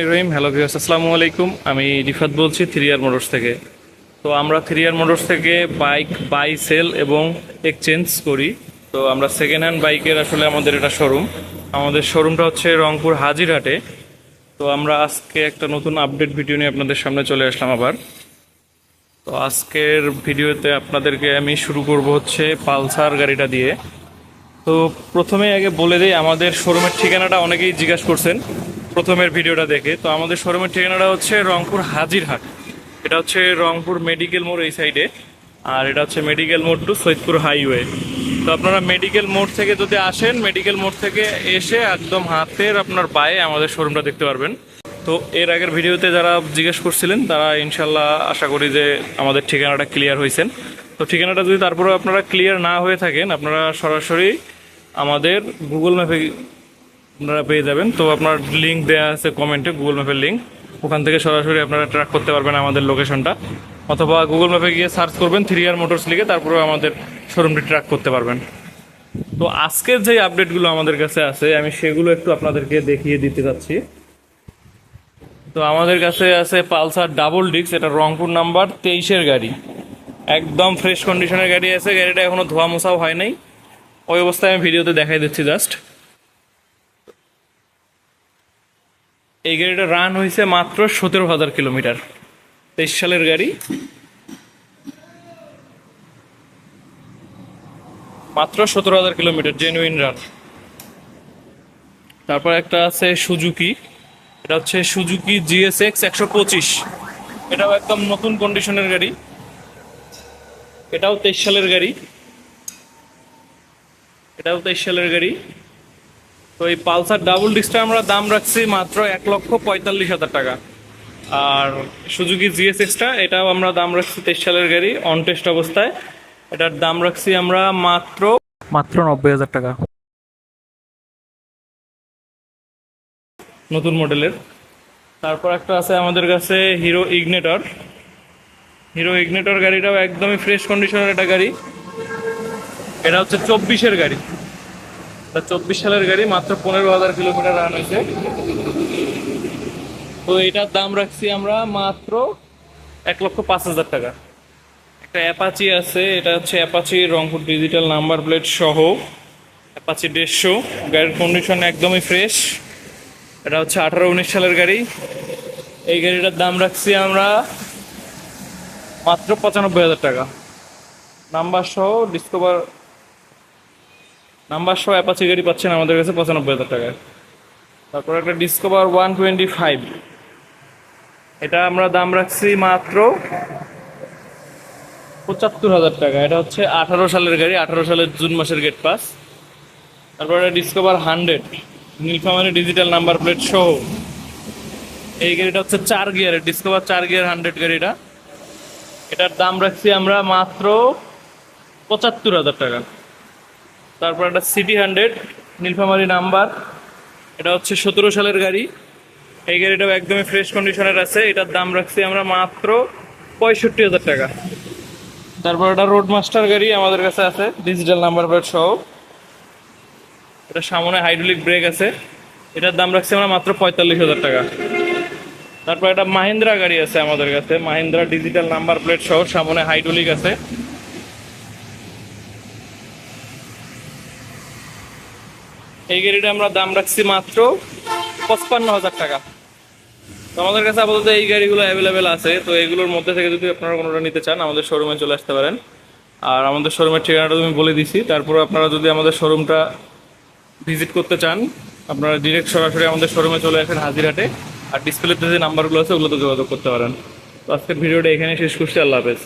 রহিম। Hello viewers আসসালামু আলাইকুম। আমি রিফাত বলছি থ্রি ইয়ার মোটরস থেকে। তো আমরা থ্রি ইয়ার মোটরস থেকে বাইক বাই সেল এবং এক্সচেঞ্জ করি। তো আমরা সেকেন্ড হ্যান্ড বাইকের আসলে আমাদের এটা শোরুম আমাদের শোরুমটা হচ্ছে রংপুর হাজিরহাটে। তো আমরা আজকে একটা নতুন আপডেট ভিডিও নিয়ে আপনাদের সামনে চলে আসলাম আবার। তো আজকের ভিডিওতে আপনাদেরকে আমি শুরু করব হচ্ছে পালসার গাড়িটা দিয়ে। তো প্রথমে আগে বলে দিই, আমাদের শোরুমের ঠিকানাটা অনেকেই জিজ্ঞাসা করছেন। প্রথমের ভিডিওটা দেখে, তো আমাদের শোরুমের ঠিকানাটা হচ্ছে রংপুর হাজিরহাট। এটা হচ্ছে রংপুর মেডিকেল মোড় এই সাইডে, আর এটা হচ্ছে মেডিকেল মোড় টু সৈদপুর হাইওয়ে। তো আপনারা মেডিকেল মোড় থেকে যদি আসেন, মেডিকেল মোড় থেকে এসে একদম হাতের আপনার পায়ে আমাদের শোরুমটা দেখতে পারবেন। তো এর আগের ভিডিওতে যারা জিজ্ঞেস করছিলেন, তারা ইনশাল্লাহ আশা করি যে আমাদের ঠিকানাটা ক্লিয়ার হয়েছেন। তো ঠিকানাটা যদি তারপরে আপনারা ক্লিয়ার না হয়ে থাকেন, আপনারা সরাসরি আমাদের গুগল ম্যাপে আপনারা পেয়ে যাবেন। তো আপনার লিঙ্ক দেওয়া আছে কমেন্টে গুগল ম্যাপের লিঙ্ক ওখান থেকে সরাসরি আপনারা ট্র্যাক করতে পারবেন আমাদের লোকেশনটা অথবা গুগল ম্যাপে গিয়ে সার্চ করবেন থ্রি আর মোটরস লিখে তারপরে আমাদের শোরুমটি ট্র্যাক করতে পারবেন। তো আজকের যে আপডেটগুলো আমাদের কাছে আছে, আমি সেগুলো একটু আপনাদেরকে দেখিয়ে দিতে যাচ্ছি। তো আমাদের কাছে আছে পালসার ডাবল ডিক্স এটা রংপুর নাম্বার তেইশের গাড়ি। একদম ফ্রেশ কন্ডিশনের গাড়ি আছে, গাড়িটা এখনও ধোয়া মোছাও হয় নাই। ওই অবস্থায় আমি ভিডিওতে দেখাই দিচ্ছি জাস্ট এই গাড়িটা রান হয়েছে মাত্র সতেরো হাজার কিলোমিটার। তেইশ সালের গাড়ি। মাত্র সতেরো হাজার কিলোমিটার জেনুইন রান তারপর একটা আছে সুজুকি। এটা হচ্ছে সুজুকি জিএসএক্স একশো পঁচিশ। এটাও একদম নতুন কন্ডিশনের গাড়ি। এটাও তেইশ সালের গাড়ি। এটাও তেইশ সালের গাড়ি। তো এই পালসার ডাবল ডিস্কটা আমরা দাম রাখছি মাত্র এক লক্ষ পঁয়তাল্লিশ হাজার টাকা। আর সুজুকি জিএসএক্সটা এটাও আমরা দাম রাখছি তেইশ সালের গাড়ি অন টেস্ট অবস্থায়। এটার দাম রাখছি আমরা মাত্র মাত্র নব্বই হাজার টাকা। নতুন মডেলের। তারপর একটা আছে আমাদের কাছে হিরো ইগনেটর হিরো ইগনেটর গাড়িটাও একদমই ফ্রেশ কন্ডিশনের একটা গাড়ি। এটা হচ্ছে চব্বিশের গাড়ি। চব্বিশ সালের গাড়ি মাত্র পনেরো হাজার কিলোমিটার রান হয়েছে। তো এটার দাম রাখছি আমরা মাত্র এক লক্ষ পাঁচ হাজার টাকা। একটা অ্যাপাচি আছে, এটা হচ্ছে Apache Rangpur digital number plate সহ। অ্যাপাচি দেড়শো, গাড়ির কন্ডিশন একদমই ফ্রেশ এটা হচ্ছে আঠারো উনিশ সালের গাড়ি। এই গাড়িটার দাম রাখছি আমরা মাত্র পঁচানব্বই হাজার টাকা। নাম্বার সহ ডিসকভার নাম্বার সহ অ্যাপাচি গাড়ি পাচ্ছেন আমাদের কাছে পঁচানব্বই হাজার টাকায়। তারপর একটা ডিসকভার ওয়ান টোয়েন্টি ফাইভ এটা আমরা দাম রাখছি মাত্র পঁচাত্তর হাজার টাকা। এটা হচ্ছে আঠারো সালের গাড়ি, আঠারো সালের জুন মাসের গেট পাস তারপর একটা Discover hundred Nilphamari digital number plate সহ। এই গাড়িটা হচ্ছে চার গিয়ারের ডিসকভার চার গিয়ার হান্ড্রেড গাড়িটা। এটার দাম রাখছি আমরা মাত্র পঁচাত্তর হাজার টাকা। তারপর একটা সিটি হান্ড্রেড নীলফামারি নাম্বার। এটা হচ্ছে সতেরো সালের গাড়ি। এই গাড়িটাও একদমই ফ্রেশ কন্ডিশনের আছে। এটার দাম রাখছি আমরা মাত্র পঁয়ষট্টি হাজার টাকা। তারপর একটা রোড মাস্টার গাড়ি আমাদের কাছে আছে ডিজিটাল নাম্বার প্লেট সহ। এটা সামনে হাইড্রোলিক ব্রেক আছে। এটার দাম রাখছি আমরা মাত্র পঁয়তাল্লিশ হাজার টাকা। তারপর একটা মাহিন্দ্রা গাড়ি আছে আমাদের কাছে। মাহিন্দ্রা ডিজিটাল নাম্বার প্লেট সহ সামনে হাইড্রোলিক আছে। এই গাড়িটা আমরা দাম রাখছি মাত্র পঁচপান্ন হাজার টাকা। তো আমাদের কাছে আপাতত এই গাড়িগুলো অ্যাভেলেবেল আছে। তো এগুলোর মধ্যে থেকে যদি আপনারা কোনোটা নিতে চান, আমাদের শোরুমে চলে আসতে পারেন। আর আমাদের শোরুমের ঠিকানাটা তুমি বলে দিছি। তারপর আপনারা যদি আমাদের শোরুমটা ভিজিট করতে চান, আপনারা ডিরেক্ট সরাসরি আমাদের শোরুমে চলে আসেন হাজিরহাটে আর ডিসপ্লেতে যে নাম্বারগুলো আছে, ওগুলোতে যোগাযোগ করতে পারেন। তো আজকের ভিডিওটা এখানে শেষ করছি। আল্লাহ হাফেজ।